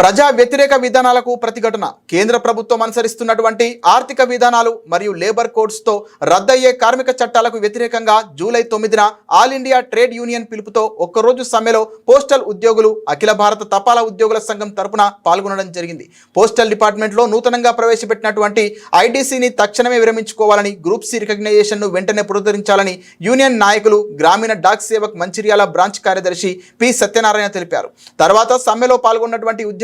ప్రజా వ్యతిరేక విధానాలకు ప్రతిఘటన. కేంద్ర ప్రభుత్వం అనుసరిస్తున్నటువంటి ఆర్థిక విధానాలు మరియు లేబర్ కోడ్స్తో రద్దయ్యే కార్మిక చట్టాలకు వ్యతిరేకంగా జూలై తొమ్మిదిన ఆల్ ఇండియా ట్రేడ్ యూనియన్ పిలుపుతో ఒక్కరోజు సమ్మెలో పోస్టల్ ఉద్యోగులు అఖిల భారత తపాలా ఉద్యోగుల సంఘం తరపున పాల్గొనడం జరిగింది. పోస్టల్ డిపార్ట్మెంట్లో నూతనంగా ప్రవేశపెట్టినటువంటి ఐడీసీని తక్షణమే విరమించుకోవాలని గ్రూప్ సి రికగ్నైజేషన్ను వెంటనే పునరుద్ధరించాలని యూనియన్ నాయకులు గ్రామీణ డాక్ సేవక్ మంచిర్యాల బ్రాంచ్ కార్యదర్శి పి సత్యనారాయణ తెలిపారు. తర్వాత సమ్మెలో పాల్గొన్నటువంటి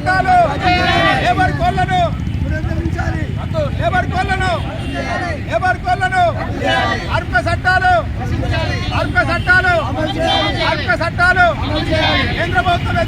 చట్టాలు లేబర్ కోళ్ళను లేబర్ కోళ్ళను లేబర్ కోళ్ళను అర్ప చట్టాలు. అర్ప చట్టాలు. అర్ప చట్టాలు. కేంద్ర ప్రభుత్వం